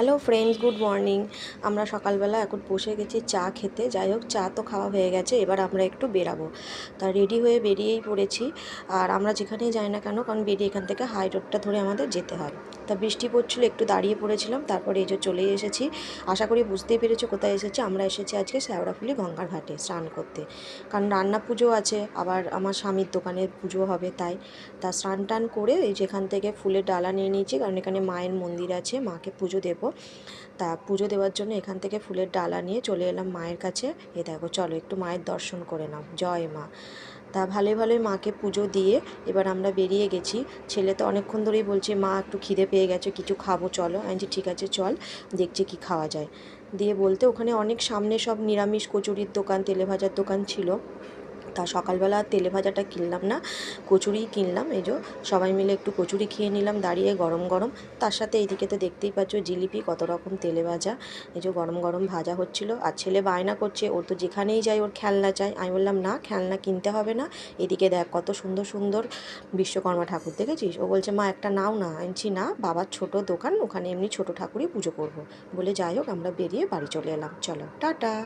Hello friends good morning আমরা সকালবেলা এখন বসে গেছি চা খেতে। যাই হোক, চা তো খাওয়া হয়ে গেছে। এবার আমরা একটু বেরাবো। তা রেডি হয়ে বেরিয়েই পড়েছি। আর আমরা যেখানেই যাই না কেন, কারণ বেরিয়ে এখান থেকে হাই রোডটা ধরে আমাদের যেতে হয় তা বৃষ্টি পড়ছিল, একটু দাঁড়িয়ে পড়েছিলাম। তারপরে এই যে চলেই এসেছি। আশা করি বুঝতেই পেরেছ কোথায় এসেছি। আমরা এসেছি আজকে শ্যাওড়াফুলি গঙ্গার ঘাটে স্নান করতে। কারণ রান্না পুজো আছে, আবার আমার স্বামীর দোকানে পুজো হবে তাই। তা স্নান টান করে এই যেখান থেকে ফুলের ডালা নিয়ে নিয়েছি, কারণ এখানে মায়ের মন্দির আছে, মাকে পুজো দেবো। তা পুজো দেওয়ার জন্য এখান থেকে ফুলের ডালা নিয়ে চলে এলাম মায়ের কাছে। এ দেখো, চলো একটু মায়ের দর্শন করে নাও। জয় মা। তা ভালোই ভালোই মাকে পুজো দিয়ে এবার আমরা বেরিয়ে গেছি। ছেলে তো অনেকক্ষণ ধরেই বলছে, মা, একটু খিদে পেয়ে গেছে, কিছু খাব, চলো। আমি ঠিক আছে, চল, দেখছি কি খাওয়া যায়। দিয়ে বলতে ওখানে অনেক সামনে সব নিরামিষ কচুরির দোকান, তেলে ভাজার দোকান ছিল। তা সকালবেলা তেলে ভাজাটা কিনলাম না, কচুরিই কিনলাম, এই যে সবাই মিলে একটু কচুরি খেয়ে নিলাম, দাঁড়িয়ে গরম গরম। তার সাথে এইদিকে তো দেখতেই পাচ্ছ জিলিপি কত রকম তেলে ভাজা, এই যে গরম গরম ভাজা হচ্ছিল। আর ছেলে বায়না করছে, ওর তো যেখানেই যায় ওর খেলনা চাই। আমি বললাম, না, খেলনা কিনতে হবে না। এদিকে দেখ কত সুন্দর সুন্দর বিশ্বকর্মা ঠাকুর দেখেছিস? ও বলছে, মা, একটা নাও না। বলছি, না, বাবার ছোট দোকান, ওখানে এমনি ছোট ঠাকুরই পুজো করব। বলে যাই হোক, আমরা বেরিয়ে বাড়ি চলে এলাম। চলো, টাটা।